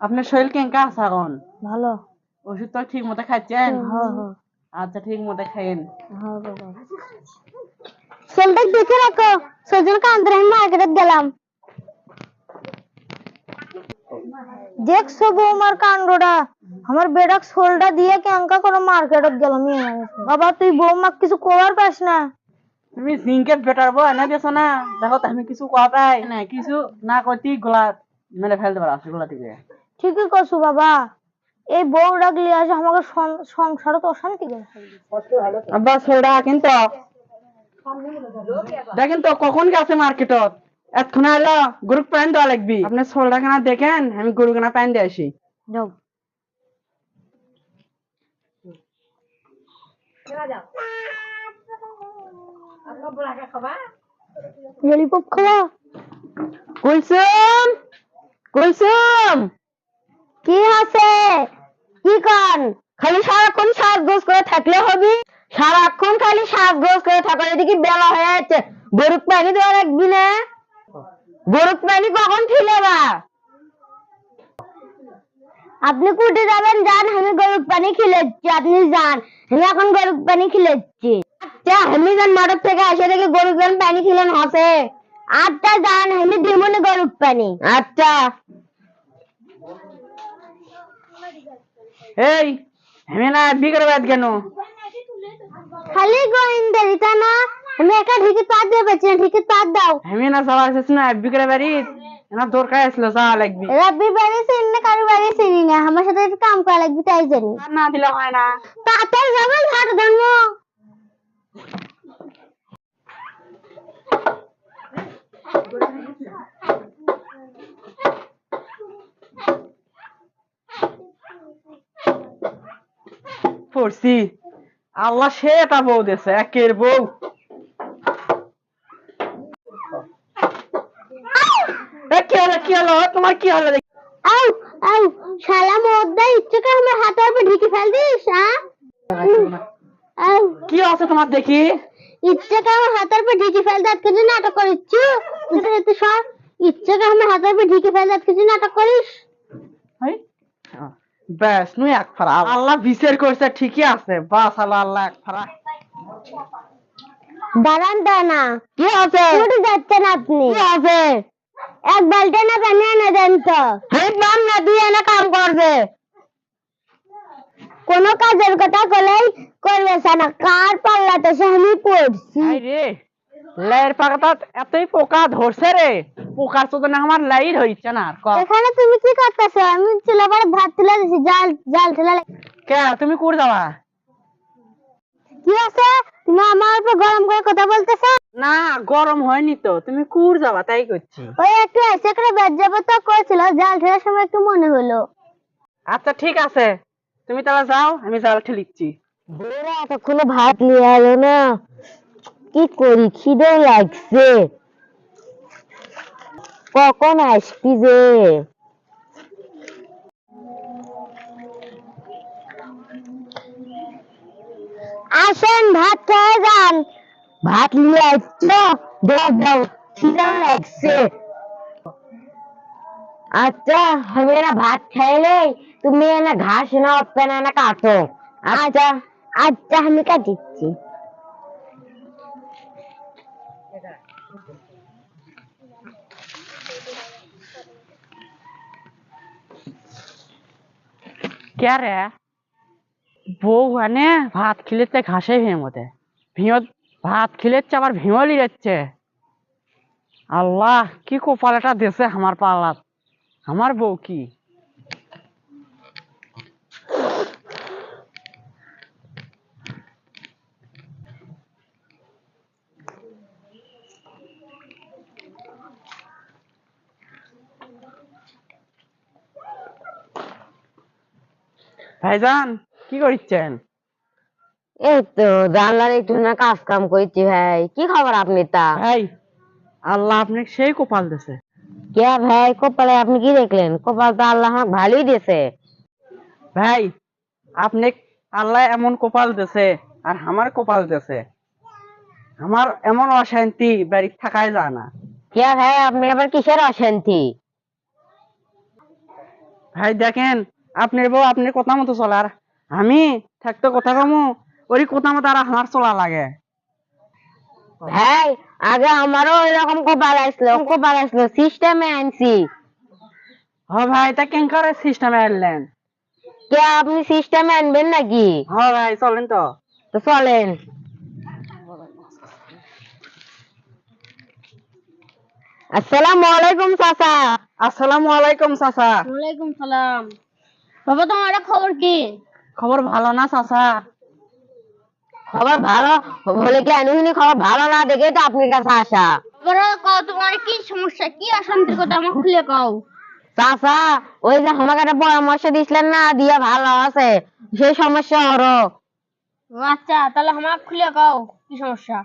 আপনার শরীর কেঙ্কা আছে এখন? ভালো। ওষুধ তো ঠিক মতো খাচ্ছেন হ্যাঁ হ্যাঁ। আচ্ছা ঠিক মতো খাইন হ্যাঁ দেখে রাখো। কান্দরে মার্কেটে গেলাম। দেখছ বৌমার কাণ্ডটা? আমার বেডাক সোলটা দিয়ে ক্যাঙ্কা করে মার্কেটে গেলাম বাবা তুই বৌমা কিছু করার পাস না? তুমি সিঙ্কেট বেটার এনে দিয়েছ না? দেখো আমি কিছু কোয়া পাই না কিছু না করতে গোলা মেরে ফেলতে পারো আছে গোলা থেকে। ঠিকই করছ বাবা। এই বউ ডাকলে আজ আমাকে সংসারে তো অশান্তি করে। আব্বা সোডা কিন্তু। দেখেন তো কখন গেছে মার্কেটত এতক্ষণ আলো গরু প্যান্ট দেওয়া লাগবি। আপনি সোডা কেনা দেখেন আমি গরু কেনা প্যান্ট দিয়ে আসি। যাও। ললিপপ খাওয়া কুলসুম! কুলসুম, কি আছে কি কন খালি সারাক্ষণ সাজগোজ করে থাকলে হবে। সারাক্ষণ খালি সাজগোজ করে থাকলে এদিকে বেলা হয়ে যাচ্ছে? গরুক পানি দেওয়া লাগবি না? গরুক পানি কখন ছিলে বা আপনি কুটে যাবেন, যান, আমি গরুর পানি খিলেছি আপনি যান, আমি এখন গরুর পানি খিলেছি আচ্ছা আমি যেন মাঠের থেকে এসে দেখি গরুক পানি খিলেন হাসে আটটা যান, আমি দিমনে গরুর পানি আচ্ছা। এই আমি না বিকের বাদ কেন খালি গোয়েন্দা দিতা না আমি একা ঠিকই তার দিয়ে পেছি না ঠিকই তার দাও আমি না যাওয়া আসিস না বিকের বাড়ি না দরকার আসলো যাওয়া লাগবি রাব্বি বাড়ি চিনি না কারও বাড়ি চিনি না আমার সাথে একটু কাম করা লাগবে তাই জানি আর না দিলে হয় না তাড়াতাড়ি যাবেন হাট ধর্ম পড়ছি আল্লাহ সে এটা বউ দিয়েছে একের বউ। কি হলো কি হলো? তোমার কি হলো? দেখি? আউ আউ শালা মোদ্দা ইচ্ছে করে আমার হাতের উপর ঢিকে ফেল দিস হ্যাঁ আউ। কি আছে তোমার দেখি? ইচ্ছে করে আমার হাতের উপর ঢিকে ফেল দাঁত কিছু নাটক করিস এতে সর ইচ্ছে করে আমার হাতের উপর ঢিকে ফেল দাঁত কিছু নাটক করিস। আহ, ব্যাস নুই এক ফারা আল্লাহ বিচার করছে ঠিকই আছে। বাস আল্লাহ আল্লাহ এক ফারা দাঁড়ান দাঁড়া কি আছে উঠে যাচ্ছেন আপনি। কি আছে এক বালতি না পানি এনে দেন তো। বাম না দিয়ে এনে কাম করবে। কোনো কাজের কথা বলেই করবে না কার পাল্লাতে সে আমি পড়ছি। এই রে লের পাকাত এতই পোকা ধরছে রে। পোকার তো না আমার লাই হইছে না আর এখানে তুমি কি করতেছো? আমি চুলা পরে ভাত তুলে দিছি জাল জাল ঠেলা কে? তুমি কুর যাবা? কি আছে? তুমি আমার উপর গরম করে কথা বলতেছো? না গরম হয়নি তো। তুমি কুর যাবা তাই করছি। ওই একটু এসে করে বেদ যাব তো করছিল জাল ঠেলার সময় একটু মনে হলো। আচ্ছা ঠিক আছে। তুমি তাহলে যাও আমি জাল ঠেলিচ্ছি। বউরা এতক্ষণে ভাত নিয়ে এলো না। কি করি? খিদে লাগছে। কখন আসবি যে? আসেন, ভাত খেয়ে যান। ভাত নিয়ে আসছো? দাও দাও, খিদে লাগছে। আচ্ছা আমি না ভাত খাইলে তুমি না ঘাস না উঠবে না কাটো। আচ্ছা আচ্ছা আমি কাটিচ্ছি কে রে বউ মানে ভাত খিলেছে ঘাসে ভেঙে ভিঁত ভাত খিলেছে আবার ভিঙলি যাচ্ছে। আল্লাহ, কি কপালটা দেশে আমার পালাত আমার বউ কি? ভাইজান কি করছেন? এই তো জানলার একটু না কাজ কাম করছি ভাই। কি খবর আপনি তা? ভাই আল্লাহ আপনাকে সেই কপাল দেছে। কে ভাই কপালে আপনি কি দেখলেন? কপাল তো আল্লাহ আমাকে ভালোই দিয়েছে। ভাই আপনি আল্লাহ এমন কপাল দেছে আর আমার কপাল দেছে। আমার এমন অশান্তি বাড়ি থাকাই যায় না। কে ভাই আপনি আবার কিসের অশান্তি? ভাই দেখেন আপনার বউ আপনার কথা মতো চলার আমি থাকতে কথা কমু ওরই কথা মতো আর আমার চলা লাগে। ভাই আগে আমারও এরকম কপাল আসলো কপাল আসলো সিস্টেমে আনছি। হ ভাই তা কেন করে সিস্টেমে আনলেন? কে আপনি সিস্টেমে আনবেন নাকি? হ ভাই চলেন তো। তো চলেন। আসসালামু আলাইকুম চাচা। আসসালামু আলাইকুম চাচা। ওয়ালাইকুম সালাম। বাবা তোমার খবর কি? খবর ভালো না চাচা? খবর ভালো? হলে কি আনুনি খবর ভালো না দেখে তো আপনার কাছে আসা। বড় কও তোমার কি সমস্যা? কি অশান্তির কথা আমাকে খুলে কও। চাচা ওই যে আমাকে একটা পরামর্শ দিছিলেন না দিয়া ভালো আছে। সেই সমস্যা আচ্ছা তাহলে আমাকে খুলে কও কি সমস্যা?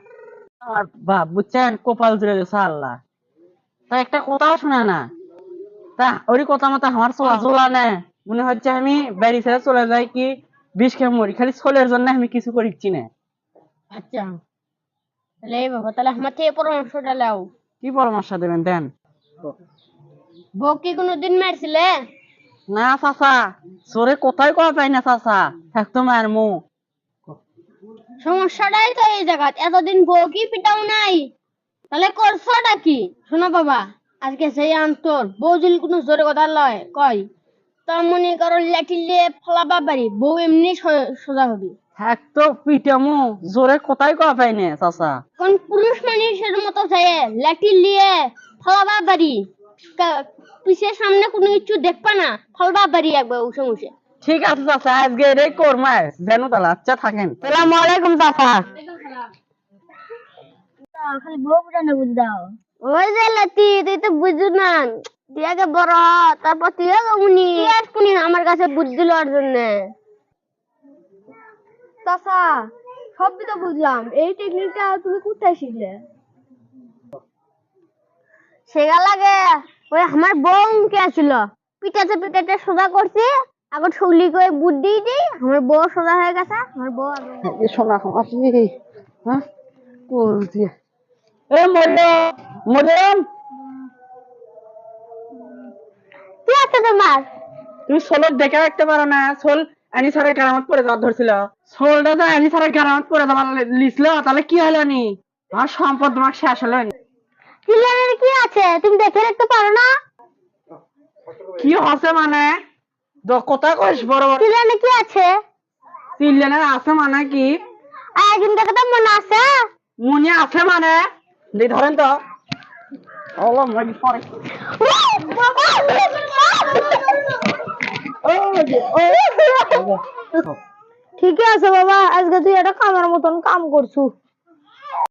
আমার বাপ বুঝছেন কপাল জুড়ে গেছে আল্লাহ। তা একটা কথাও শোনা না। তা ওরই কথা মতো আমার চলা চলা না। মনে হচ্ছে আমি বাড়ি ছেড়ে চলে যাই কি বিষ খেয়ে মরি খালি ছোলের জন্য আমি কিছু করিচ্ছি না। আচ্ছা। তাহলে এই বাবা তাহলে আমার থেকে পরামর্শটা লাও কি পরামর্শ দেবেন দেন। বউ কি কোনোদিন মারছিলে? না চাচা। চোরে কোথায় করা পাই না চাচা। থাকতো মায়ের মু সমস্যাটাই তো এই জায়গাত। এতদিন বউ কি পিটাও নাই? তাহলে করছোটা কি? শোনো বাবা আজকে সেই আন্তর বউ যদি কোনো জোরে কথা লয় কয়। তা মনে করো লেটিলে ফলাবা পারি বউ এমনি সোজা হবি। থাকতো পিঠে মু জোরে কোথায় করা পাই না চাচা? কোন পুরুষ মানুষের মতো যায় ল্যাটিল দিয়ে ফলাবা পারি পিছে সামনে কোনো কিছু দেখবা না ফলবা পারি একবার উঠে উঠে ঠিক আছে চাচা আজকে রে করমায় জানো তাহলে আচ্ছা থাকেন। আসসালামু আলাইকুম চাচা। খালি বউ পুরানো বুঝ দাও ওই যে লাতি তুই তো বুঝু না। তুই আগে বড় হ, তারপর তুই আগে উনি তুই আর আমার কাছে বুদ্ধি লওয়ার জন্য। চাচা সবই তো বুঝলাম। এই টেকনিকটা তুমি কোথায় শিখলে? সেগা লাগে। ওই আমার বউ কে আসছিল পিটাতে পিটাতে সোজা করছি এখন শুগলি করে বুদ্ধি দিই। আমার বউ সোজা হয়ে গেছে আমার বউ শোনা আসি। হ্যাঁ? এ কি আছে তোমার? তুমি সোলের দেখে রাখতে পারো না। সোল আনি কারামত পরে যাওয়ার ধরছিল। সোলটা তো আনি কারামত পরে যাবার লিখছিল তাহলে কি হলো নি? আমার সম্পদ তোমার শেষ হলো নি। চিল্লানের কি আছে? তুমি দেখে রাখতে পারো না? কি হচ্ছে মানে? দ- কথা কইস বড় বড়। চিল্লানে কি আছে? চিল্লেনের আছে মানে কি? দেখে তো মনে আছে? মনে আছে মানে? ধরেন তো। ওলো মরি পরে। ঠিকই আছে বাবা আজকে তুই একটা কামের মতন কাম করছু।